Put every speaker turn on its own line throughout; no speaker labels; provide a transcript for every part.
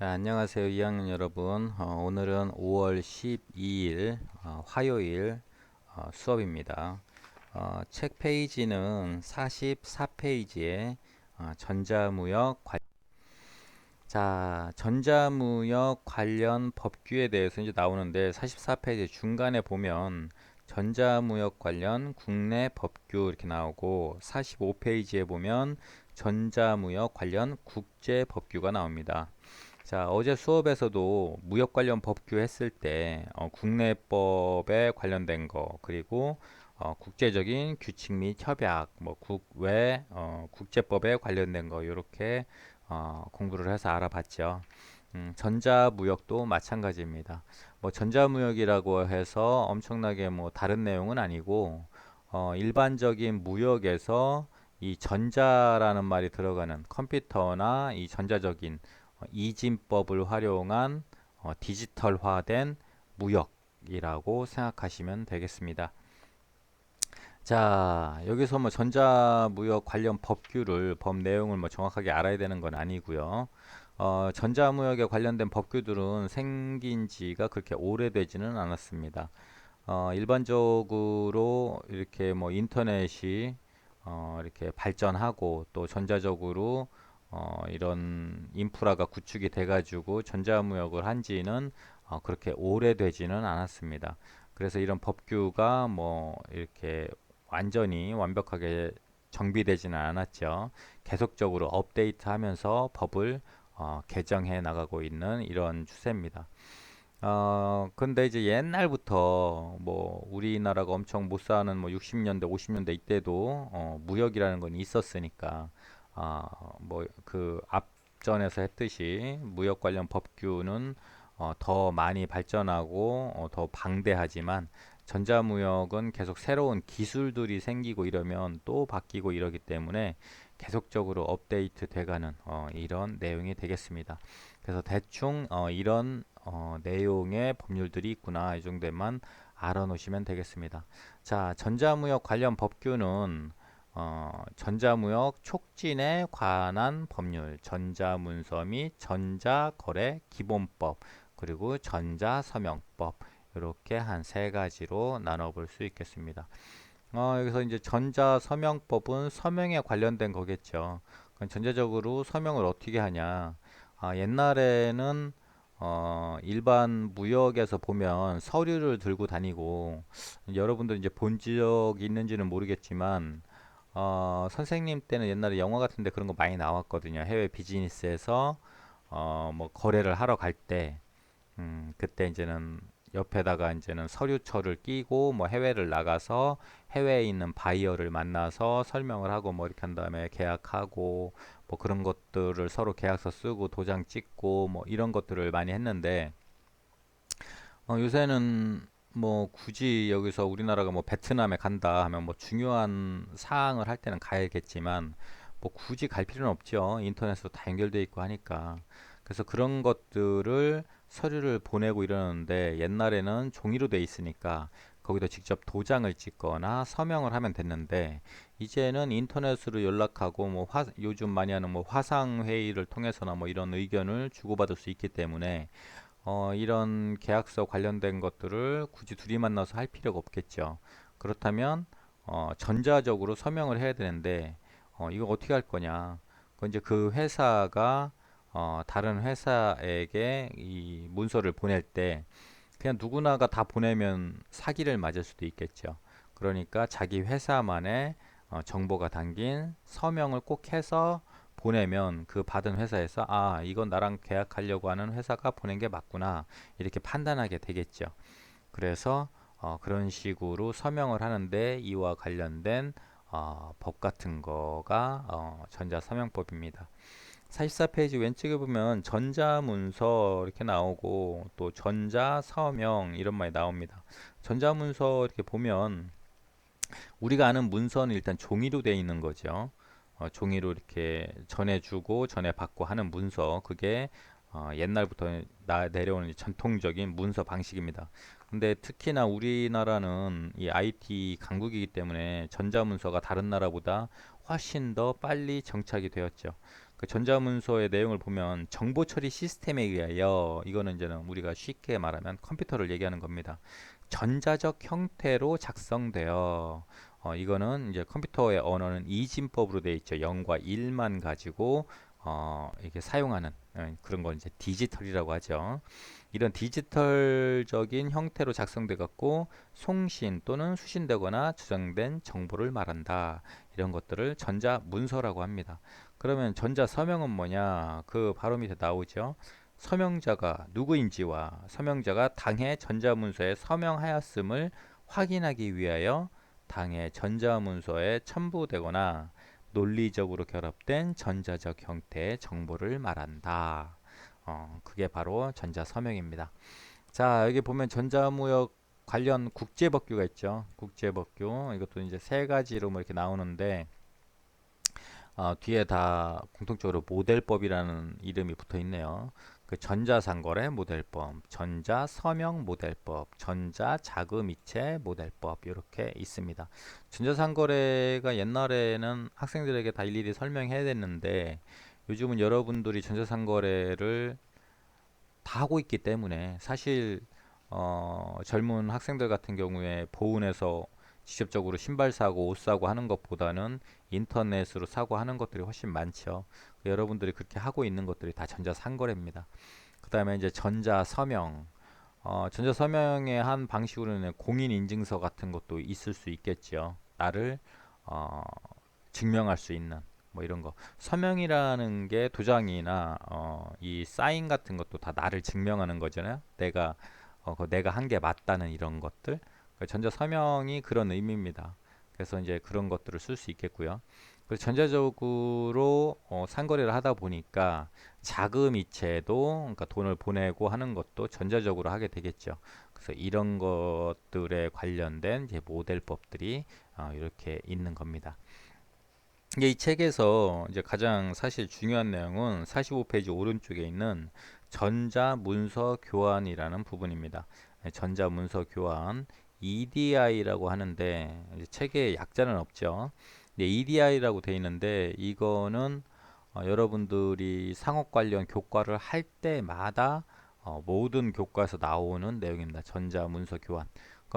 네, 안녕하세요 2학년 여러분 어, 오늘은 5월 12일 어, 화요일 어, 수업입니다 어, 책 페이지는 44페이지에 어, 전자무역 관... 자 전자무역 관련 법규에 대해서 이제 나오는데 44페이지 중간에 보면 전자무역 관련 국내 법규 이렇게 나오고 45페이지에 보면 전자무역 관련 국제 법규가 나옵니다. 자, 어제 수업에서도 무역 관련 법규 했을 때 어, 국내법에 관련된 거 그리고 어, 국제적인 규칙 및 협약, 뭐 국외 어, 국제법에 관련된 거 이렇게 어, 공부를 해서 알아봤죠. 음, 전자무역도 마찬가지입니다. 뭐 전자무역이라고 해서 엄청나게 뭐 다른 내용은 아니고 어, 일반적인 무역에서 이 전자라는 말이 들어가는 컴퓨터나 이 전자적인 어, 이진법을 활용한 어, 디지털화된 무역이라고 생각하시면 되겠습니다. 자, 여기서 뭐 전자무역 관련 법규를 법 내용을 뭐 정확하게 알아야 되는 건 아니고요. 어, 전자무역에 관련된 법규들은 생긴 지가 그렇게 오래되지는 않았습니다. 어, 일반적으로 이렇게 뭐 인터넷이 어, 이렇게 발전하고 또 전자적으로 어, 이런 인프라가 구축이 돼가지고 전자무역을 한지는 어, 그렇게 오래되지는 않았습니다. 그래서 이런 법규가 뭐 이렇게 완전히 완벽하게 정비되지는 않았죠. 계속적으로 업데이트하면서 법을 어, 개정해 나가고 있는 이런 추세입니다. 어, 근데 이제 옛날부터 뭐 우리나라가 엄청 못 사는 뭐 60년대, 50년대 이때도 어, 무역이라는 건 있었으니까 아, 뭐그 앞전에서 했듯이 무역 관련 법규는 어, 더 많이 발전하고 어, 더 방대하지만 전자무역은 계속 새로운 기술들이 생기고 이러면 또 바뀌고 이러기 때문에 계속적으로 업데이트 돼가는 어, 이런 내용이 되겠습니다. 그래서 대충 어, 이런 어, 내용의 법률들이 있구나 이 정도만 알아놓으시면 되겠습니다. 자, 전자무역 관련 법규는 어, 전자무역 촉진에 관한 법률, 전자문서 및 전자거래 기본법, 그리고 전자서명법 이렇게 한 세 가지로 나눠볼 수 있겠습니다. 어, 여기서 이제 전자서명법은 서명에 관련된 거겠죠. 전자적으로 서명을 어떻게 하냐? 아, 옛날에는 어, 일반 무역에서 보면 서류를 들고 다니고 여러분들 이제 본 적이 있는지는 모르겠지만 어, 선생님 때는 옛날에 영화 같은데 그런 거 많이 나왔거든요. 해외 비즈니스에서 어, 뭐 거래를 하러 갈 때, 음, 그때 이제는 옆에다가 이제는 서류처를 끼고 뭐 해외를 나가서 해외에 있는 바이어를 만나서 설명을 하고 뭐 이렇게 한 다음에 계약하고 뭐 그런 것들을 서로 계약서 쓰고 도장 찍고 뭐 이런 것들을 많이 했는데 어, 요새는 뭐 굳이 여기서 우리나라가 뭐 베트남에 간다 하면 뭐 중요한 사항을 할 때는 가야겠지만 뭐 굳이 갈 필요는 없죠. 인터넷으로 다 연결돼 있고 하니까. 그래서 그런 것들을 서류를 보내고 이러는데 옛날에는 종이로 돼 있으니까 거기다 직접 도장을 찍거나 서명을 하면 됐는데 이제는 인터넷으로 연락하고 뭐 화, 요즘 많이 하는 뭐 화상 회의를 통해서나 뭐 이런 의견을 주고받을 수 있기 때문에 어, 이런 계약서 관련된 것들을 굳이 둘이 만나서 할 필요가 없겠죠. 그렇다면 어, 전자적으로 서명을 해야 되는데 어, 이거 어떻게 할 거냐? 그 이제 그 회사가 어, 다른 회사에게 이 문서를 보낼 때 그냥 누구나가 다 보내면 사기를 맞을 수도 있겠죠. 그러니까 자기 회사만의 어, 정보가 담긴 서명을 꼭 해서 보내면 그 받은 회사에서 아 이건 나랑 계약하려고 하는 회사가 보낸 게 맞구나 이렇게 판단하게 되겠죠. 그래서 어, 그런 식으로 서명을 하는데 이와 관련된 어, 법 같은 거가 어, 전자서명법입니다. 44페이지 왼쪽에 보면 전자문서 이렇게 나오고 또 전자서명 이런 말이 나옵니다. 전자문서 이렇게 보면 우리가 아는 문서는 일단 종이로 되어 있는 거죠. 어, 종이로 이렇게 전해주고 전해받고 하는 문서 그게 어, 옛날부터 나, 내려오는 전통적인 문서 방식입니다. 근데 특히나 우리나라는 이 IT 강국이기 때문에 전자문서가 다른 나라보다 훨씬 더 빨리 정착이 되었죠. 그 전자문서의 내용을 보면 정보 처리 시스템에 의하여 이거는 이제는 우리가 쉽게 말하면 컴퓨터를 얘기하는 겁니다. 전자적 형태로 작성되어 어, 이거는 이제 컴퓨터의 언어는 이진법으로 되어 있죠. 0과 1만 가지고 어, 이렇게 사용하는 예, 그런 걸 이제 디지털이라고 하죠. 이런 디지털적인 형태로 작성돼 갖고 송신 또는 수신되거나 저장된 정보를 말한다. 이런 것들을 전자 문서라고 합니다. 그러면 전자 서명은 뭐냐? 그 바로 밑에 나오죠. 서명자가 누구인지와 서명자가 당해 전자 문서에 서명하였음을 확인하기 위하여 당해 전자문서에 첨부되거나 논리적으로 결합된 전자적 형태의 정보를 말한다. 어, 그게 바로 전자서명입니다. 자, 여기 보면 전자무역 관련 국제법규가 있죠. 국제법규. 이것도 이제 세 가지로 뭐 이렇게 나오는데, 어, 뒤에 다 공통적으로 모델법이라는 이름이 붙어 있네요. 그 전자상거래 모델법, 전자서명 모델법, 전자자금이체 모델법 이렇게 있습니다. 전자상거래가 옛날에는 학생들에게 다 일일이 설명해야 됐는데 요즘은 여러분들이 전자상거래를 다 하고 있기 때문에 사실 어, 젊은 학생들 같은 경우에 보은에서 직접적으로 신발 사고 옷 사고 하는 것보다는 인터넷으로 사고 하는 것들이 훨씬 많죠. 여러분들이 그렇게 하고 있는 것들이 다 전자 상거래입니다. 그 다음에 이제 전자 서명 어, 전자 서명의 한 방식으로는 공인 인증서 같은 것도 있을 수 있겠죠. 나를 어, 증명할 수 있는 뭐 이런 거 서명이라는 게 도장이나 어, 이 사인 같은 것도 다 나를 증명하는 거잖아요. 내가 어, 그 내가 한 게 맞다는 이런 것들 그 전자 서명이 그런 의미입니다. 그래서 이제 그런 것들을 쓸 수 있겠고요. 그래서 전자적으로 어, 상거래를 하다 보니까 자금 이체도 그러니까 돈을 보내고 하는 것도 전자적으로 하게 되겠죠. 그래서 이런 것들에 관련된 이제 모델법들이 어, 이렇게 있는 겁니다. 이게 이 책에서 이제 가장 사실 중요한 내용은 45페이지 오른쪽에 있는 전자 문서 교환이라는 부분입니다. 네, 전자 문서 교환 EDI라고 하는데 책에 약자는 없죠. 네, EDI라고 돼 있는데 이거는 어, 여러분들이 상업 관련 교과를 할 때마다 어, 모든 교과에서 나오는 내용입니다. 전자 문서 교환.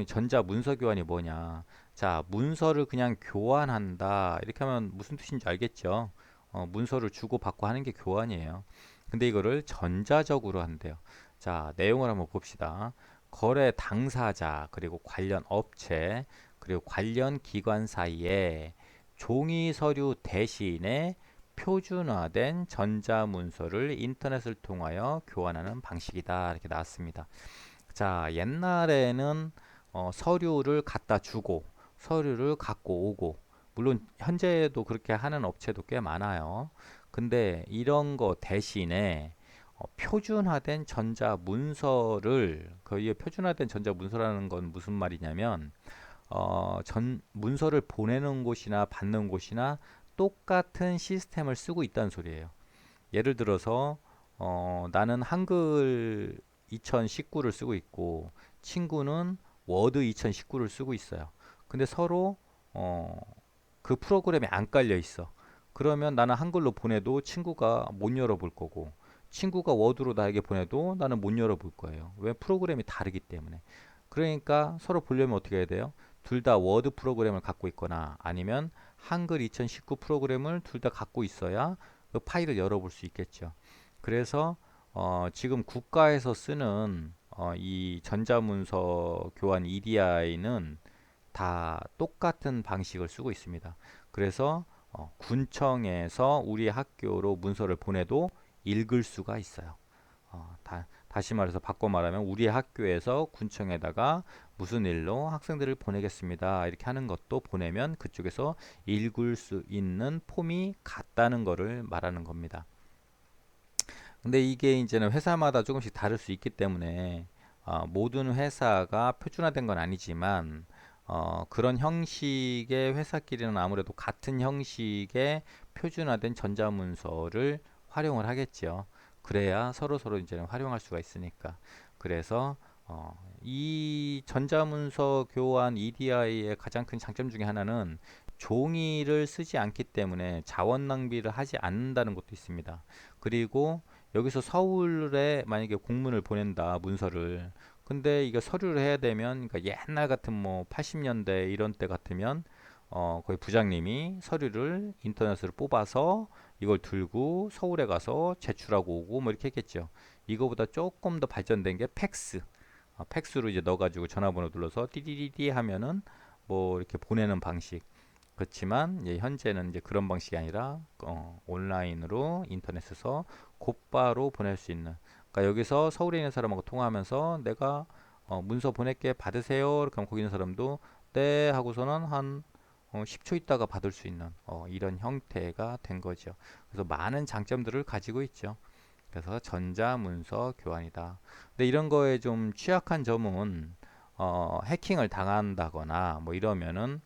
이 전자 문서 교환이 뭐냐? 자, 문서를 그냥 교환한다. 이렇게 하면 무슨 뜻인지 알겠죠? 어, 문서를 주고 받고 하는 게 교환이에요. 근데 이거를 전자적으로 한대요. 자, 내용을 한번 봅시다. 거래 당사자 그리고 관련 업체 그리고 관련 기관 사이에 종이 서류 대신에 표준화된 전자문서를 인터넷을 통하여 교환하는 방식이다 이렇게 나왔습니다. 자 옛날에는 어, 서류를 갖다 주고 서류를 갖고 오고 물론 현재도 그렇게 하는 업체도 꽤 많아요. 근데 이런 거 대신에 어, 표준화된 전자 문서를 거의 표준화된 전자 문서라는 건 무슨 말이냐면 어, 전 문서를 보내는 곳이나 받는 곳이나 똑같은 시스템을 쓰고 있다는 소리예요. 예를 들어서 어, 나는 한글 2019를 쓰고 있고 친구는 워드 2019를 쓰고 있어요. 근데 서로 어, 그 프로그램에 안 깔려 있어. 그러면 나는 한글로 보내도 친구가 못 열어볼 거고 친구가 워드로 나에게 보내도 나는 못 열어볼 거예요. 왜 프로그램이 다르기 때문에. 그러니까 서로 보려면 어떻게 해야 돼요? 둘 다 워드 프로그램을 갖고 있거나 아니면 한글 2019 프로그램을 둘 다 갖고 있어야 그 파일을 열어볼 수 있겠죠. 그래서 어, 지금 국가에서 쓰는 어, 이 전자문서 교환 EDI는 다 똑같은 방식을 쓰고 있습니다. 그래서 어, 군청에서 우리 학교로 문서를 보내도 읽을 수가 있어요. 어, 다, 다시 말해서 바꿔 말하면 우리 학교에서 군청에다가 무슨 일로 학생들을 보내겠습니다. 이렇게 하는 것도 보내면 그쪽에서 읽을 수 있는 폼이 같다는 것을 말하는 겁니다. 근데 이게 이제는 회사마다 조금씩 다를 수 있기 때문에 어, 모든 회사가 표준화된 건 아니지만 어, 그런 형식의 회사끼리는 아무래도 같은 형식의 표준화된 전자문서를 활용을 하겠죠. 그래야 서로 서로 이제 활용할 수가 있으니까. 그래서 어, 이 전자문서 교환 EDI의 가장 큰 장점 중에 하나는 종이를 쓰지 않기 때문에 자원 낭비를 하지 않는다는 것도 있습니다. 그리고 여기서 서울에 만약에 공문을 보낸다 문서를 근데 이거 서류를 해야 되면 그러니까 옛날 같은 뭐 80년대 이런 때 같으면 어 거의 부장님이 서류를 인터넷으로 뽑아서 이걸 들고 서울에 가서 제출하고 오고 뭐 이렇게 했겠죠. 이거보다 조금 더 발전된 게 팩스. 어, 팩스로 이제 넣어가지고 전화번호 눌러서 띠디디디 하면은 뭐 이렇게 보내는 방식. 그렇지만 이제 현재는 이제 그런 방식이 아니라 어, 온라인으로 인터넷에서 곧바로 보낼 수 있는. 그러니까 여기서 서울에 있는 사람하고 통화하면서 내가 어, 문서 보낼게 받으세요. 이렇게 하면 거기 있는 사람도 네 하고서는 한 어, 10초 있다가 받을 수 있는 어, 이런 형태가 된 거죠. 그래서 많은 장점들을 가지고 있죠. 그래서 전자문서 교환이다. 근데 이런 거에 좀 취약한 점은 어, 해킹을 당한다거나 뭐 이러면은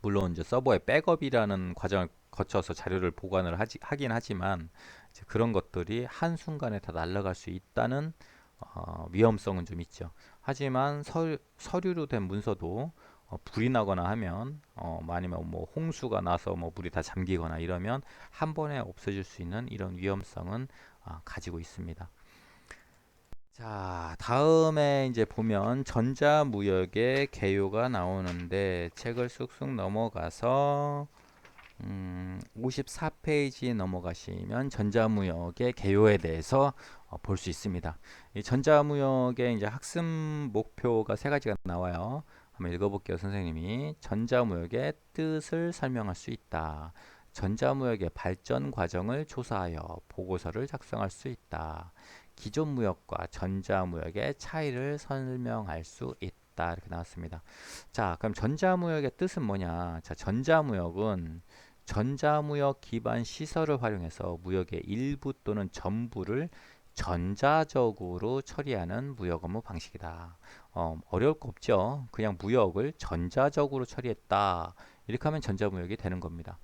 물론 이제 서버에 백업이라는 과정을 거쳐서 자료를 보관을 하지, 하긴 하지만 이제 그런 것들이 한순간에 다 날아갈 수 있다는 어, 위험성은 좀 있죠. 하지만 서, 서류로 된 문서도 어, 불이 나거나 하면 어, 뭐 아니면 뭐 홍수가 나서 뭐 물이 다 잠기거나 이러면 한 번에 없어질 수 있는 이런 위험성은 아, 가지고 있습니다. 자, 다음에 이제 보면 전자무역의 개요가 나오는데 책을 쑥쑥 넘어가서 음, 54페이지 넘어가시면 전자무역의 개요에 대해서 어, 볼 수 있습니다. 이 전자무역의 이제 학습 목표가 세 가지가 나와요. 한번 읽어볼게요, 선생님이. 전자무역의 뜻을 설명할 수 있다. 전자무역의 발전 과정을 조사하여 보고서를 작성할 수 있다. 기존 무역과 전자무역의 차이를 설명할 수 있다. 이렇게 나왔습니다. 자, 그럼 전자무역의 뜻은 뭐냐? 자, 전자무역은 전자무역 기반 시설을 활용해서 무역의 일부 또는 전부를 전자적으로 처리하는 무역 업무 방식이다. 어, 어려울 거 없죠. 그냥 무역을 전자적으로 처리했다. 이렇게 하면 전자무역이 되는 겁니다.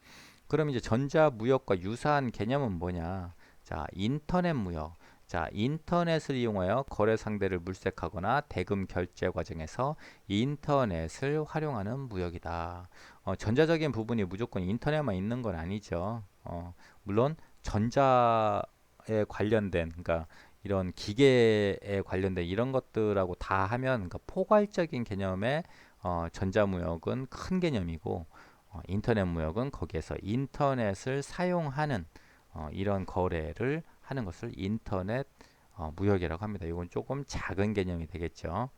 그럼 이제 전자무역과 유사한 개념은 뭐냐? 자, 인터넷 무역. 자, 인터넷을 이용하여 거래 상대를 물색하거나 대금 결제 과정에서 인터넷을 활용하는 무역이다. 어, 전자적인 부분이 무조건 인터넷만 있는 건 아니죠. 어, 물론 전자 에 관련된, 그러니까 이런 기계에 관련된 이런 것들하고 다 하면 그러니까 포괄적인 개념의 어, 전자무역은 큰 개념이고 어, 인터넷 무역은 거기에서 인터넷을 사용하는 어, 이런 거래를 하는 것을 인터넷 어, 무역이라고 합니다. 이건 조금 작은 개념이 되겠죠.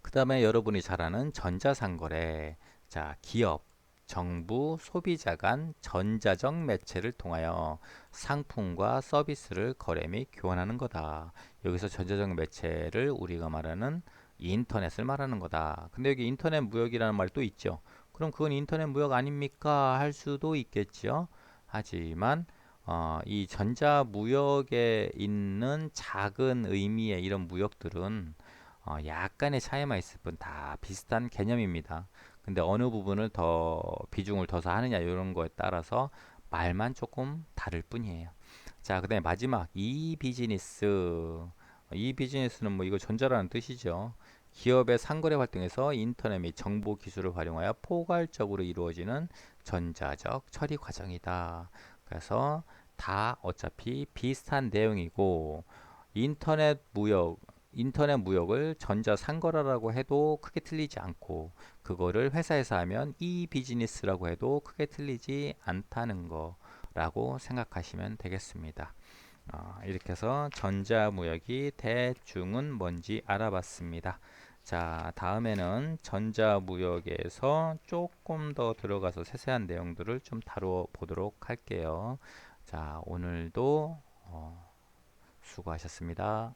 그 다음에 여러분이 잘 아는 전자상거래. 자, 기업, 정부, 소비자 간 전자적 매체를 통하여 상품과 서비스를 거래 및 교환하는 거다. 여기서 전자적 매체를 우리가 말하는 인터넷을 말하는 거다. 근데 여기 인터넷 무역이라는 말 또 있죠. 그럼 그건 인터넷 무역 아닙니까? 할 수도 있겠죠. 하지만 어, 이 전자 무역에 있는 작은 의미의 이런 무역들은 어, 약간의 차이만 있을 뿐 다 비슷한 개념입니다. 근데 어느 부분을 더 비중을 둬서 하느냐 이런 거에 따라서 말만 조금 다를 뿐이에요. 자, 그다음에 마지막 이 비즈니스. 이 비즈니스는 뭐 이거 전자라는 뜻이죠. 기업의 상거래 활동에서 인터넷 및 정보 기술을 활용하여 포괄적으로 이루어지는 전자적 처리 과정이다. 그래서 다 어차피 비슷한 내용이고 인터넷 무역 인터넷 무역을 전자 상거래라고 해도 크게 틀리지 않고 그거를 회사에서 하면 이 비즈니스라고 해도 크게 틀리지 않다는 거라고 생각하시면 되겠습니다. 어, 이렇게 해서 전자무역이 대충은 뭔지 알아봤습니다. 자, 다음에는 전자무역에서 조금 더 들어가서 세세한 내용들을 좀 다뤄 보도록 할게요. 자, 오늘도 어, 수고하셨습니다.